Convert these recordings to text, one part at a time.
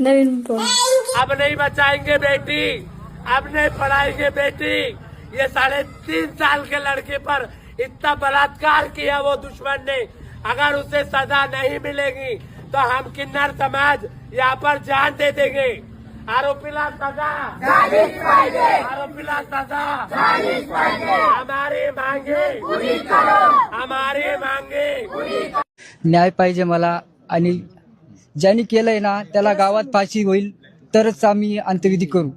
नवीन बोल अब नहीं बचाएँगे बेटी। अब नहीं पढ़ाएँगे बेटी। ये साढ़े तीन साल के लड़के पर इतना बलात्कार किया वो दुश्मन ने। अगर उसे सजा नहीं मिलेगी तो हम किन्नर समाज यहाँ पर जान दे देंगे। आरोपीला सजा। आरोपी आरोपीला सजा। हमारी मांगे। हमारी मांगे। न्याय पाहिजे मला. आणि ज्यांनी केलंय ना त्याला गावात फाशी होईल तरच आम्ही अंत्यविधी करू.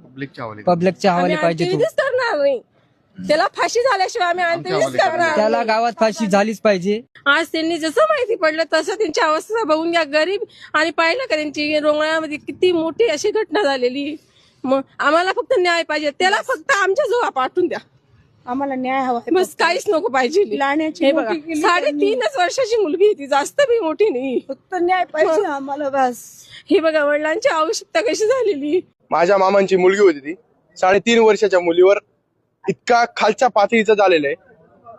पब्लिकच्या हवाले पाहिजे तो. अंत्यविधीच करणार नाही त्याला फाशी झाल्याशिवाय आम्ही अंत्यविधीच करणार. त्याला. गावात फाशी झालीच पाहिजे. आज त्यांनी जसं माहिती पडलं तसं त्यांची अवस्था बघून घ्या. गरीब आणि पाहिलं का त्यांची रोंगळ्यामध्ये किती मोठी अशी घटना झालेली. मग आम्हाला फक्त न्याय पाहिजे. त्याला फक्त आमच्या जवळ पाठवून द्या. आम्हाला न्याय हवा आहे बस काहीच नको पाहिजे लहाण्याची हे बघा मोठी केली साडेतीनच वर्षाची मुलगी आहे ती जास्त बी मोठी नाही. फक्त न्याय पाहिजे आम्हाला बस. हे बघा वडिलांची आवश्यकता कशी झालेली? माझ्या मामांची मुलगी होती ती. साडेतीन वर्षाच्या मुलीवर इतका खालच्या पातळीचं झालेलं आहे.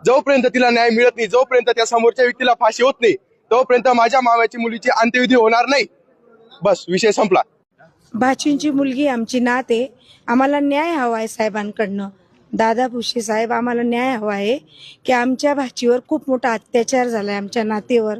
जोपर्यंत तिला न्याय मिळत नाही जोपर्यंत त्या समोरच्या व्यक्तीला फाशी होत नाही तोपर्यंत माझ्या मामाची मुलीची अंत्यविधी होणार नाही. बस विषय संपला. भाचींची मुलगी आमची नात आहे. आम्हाला न्याय हवा आहे साहेबांकडनं. दादा भुसे साहेब आम्हाला न्याय हवा आहे की आमच्या भाचीवर खूप मोठा अत्याचार झालाय आमच्या नातेवर.